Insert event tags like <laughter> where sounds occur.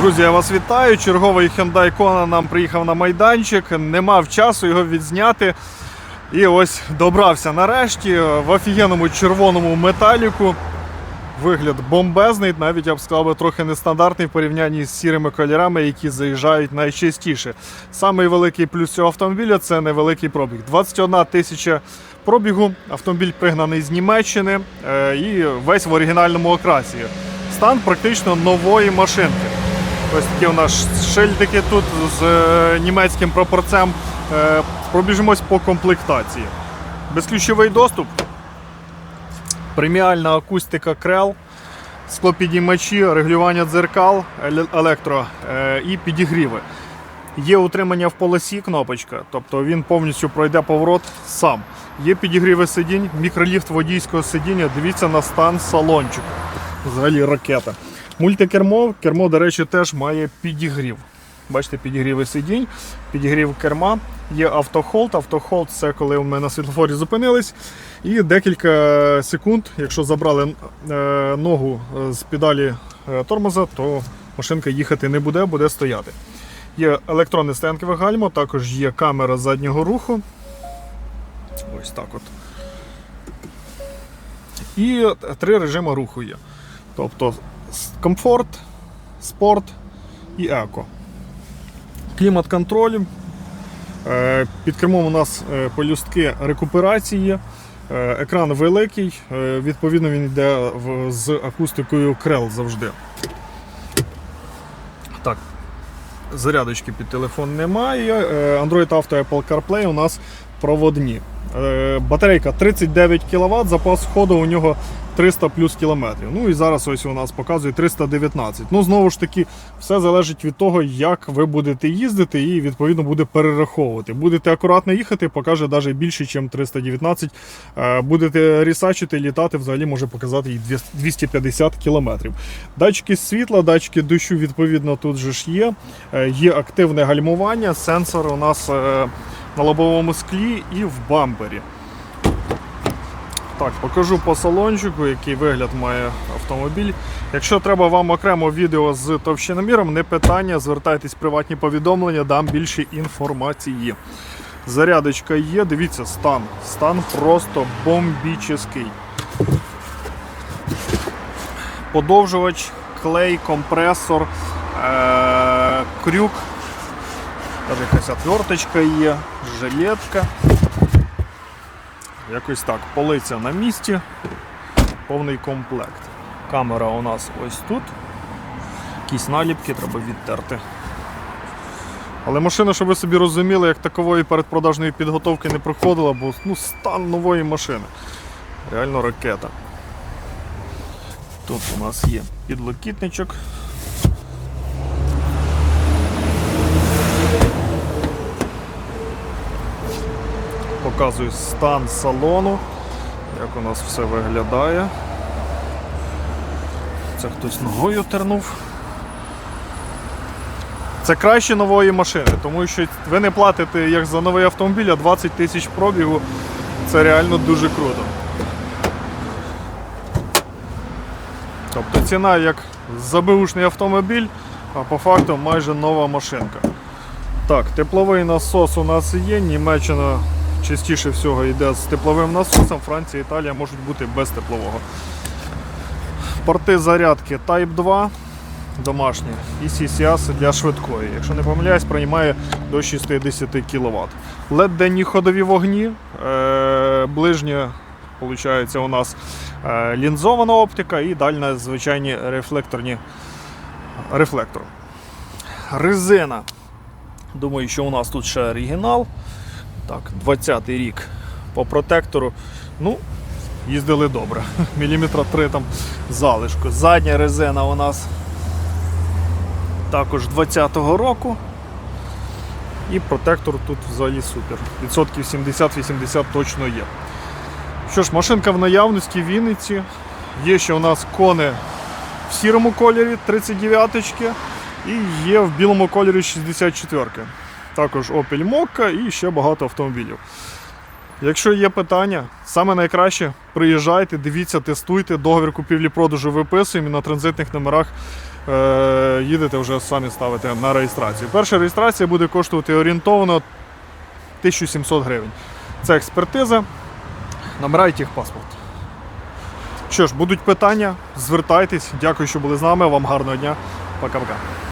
Друзі, я вас вітаю. Черговий Hyundai Kona нам приїхав на майданчик. Не мав часу його відзняти. І ось добрався нарешті в офігенному червоному металіку. Вигляд бомбезний, навіть я б сказав, би, трохи нестандартний в порівнянні з сірими кольорами, які заїжджають найчастіше. Самий великий плюс цього автомобіля це невеликий пробіг. 21 тисяча пробігу. Автомобіль пригнаний з Німеччини е, і весь в оригінальному окрасі. Стан практично нової машинки. Ось такі у нас шильдики тут з е, німецьким прапорцем. Е, Пробіжимось по комплектації. Безключовий доступ, преміальна акустика крел, склопідіймачі, регулювання дзеркал, електро е, і підігріви. Є утримання в полосі кнопочка, тобто він повністю пройде поворот сам. Є підігріви сидінь, мікроліфт водійського сидіння. Дивіться на стан салончику. Взагалі ракета. Мультикермо, кермо, до речі, теж має підігрів. Бачите, підігріви сидінь, підігрів керма, є автохолд. Автохолд це коли ми на світлофорі зупинились. І декілька секунд, якщо забрали е, ногу з педалі е, тормоза, то машинка їхати не буде, буде стояти. Є електронне стоянкове гальмо, також є камера заднього руху. Ось так от. І три режими руху є. Тобто комфорт, спорт і еко. Клімат-контроль. Е, Під кермом у нас е, полюстки рекуперації. Е, Екран великий, відповідно, він йде з акустикою крел завжди. Так, зарядочки під телефон немає. Е, Android Auto Apple CarPlay у нас проводні. Е, Батарейка 39 кВт, запас ходу у нього 300 плюс кілометрів. Ну і зараз ось у нас показує 319. Ну, знову ж таки, все залежить від того, як ви будете їздити, і відповідно буде перераховувати. Будете акуратно їхати, покаже навіть більше, ніж 319. Е, Будете рісачити, літати, взагалі може показати і 250 кілометрів. Датчики світла, датчики дощу, відповідно, тут же ж є. Е, Є активне гальмування, сенсор у нас е, на лобовому склі і в бампері. Так, покажу по салончику, який вигляд має автомобіль. Якщо треба вам окремо відео з товщиноміром, не питання, звертайтесь в приватні повідомлення, дам більше інформації. Зарядочка є, дивіться, стан. Стан просто бомбічний. Подовжувач, клей, компресор, е- крюк. Даже якась отверточка є, жилетка. Якось так, полиця на місці, повний комплект. Камера у нас ось тут. Якісь наліпки треба відтерти. Але машина, щоб ви собі розуміли, як такової передпродажної підготовки не проходила, бо ну, стан нової машини. Реально ракета. Тут у нас є підлокітничок. Показую стан салону, як у нас все виглядає. Це хтось ногою тернув. Це краще нової машини, тому що ви не платите як за новий автомобіль, а 20 тисяч пробігу. Це реально дуже круто. Тобто ціна як за беушний автомобіль, а по факту майже нова машинка. Так, тепловий насос у нас є, Німеччина частіше всього йде з тепловим насосом, Франція, Італія можуть бути без теплового. Порти зарядки Type 2 домашні і CCS для швидкої. Якщо не помиляюсь, приймає до 60 кВт. LED денні ходові вогні, е, ближнє Получається, у нас е, лінзована оптика і дальня звичайні рефлекторні рефлектор. Резина. Думаю, що у нас тут ще оригінал. Так, 20-й рік по протектору. Ну, їздили добре. <laughs> Міліметра 3 там залишку. Задня резина у нас також 20-го року. І протектор тут взагалі супер. Відсотків 70-80 точно є. Що ж, машинка в наявності в Вінниці. Є ще у нас кони в сірому кольорі 39-ки і є в білому кольорі 64-ки. Також Opel Mokka і ще багато автомобілів. Якщо є питання, саме найкраще приїжджайте, дивіться, тестуйте, договір купівлі-продажу виписуємо і на транзитних номерах е- їдете вже самі ставите на реєстрацію. Перша реєстрація буде коштувати орієнтовно 1700 гривень. Це експертиза, номера і техпаспорт. Що ж, будуть питання, звертайтесь. Дякую, що були з нами. Вам гарного дня. Пока-пока.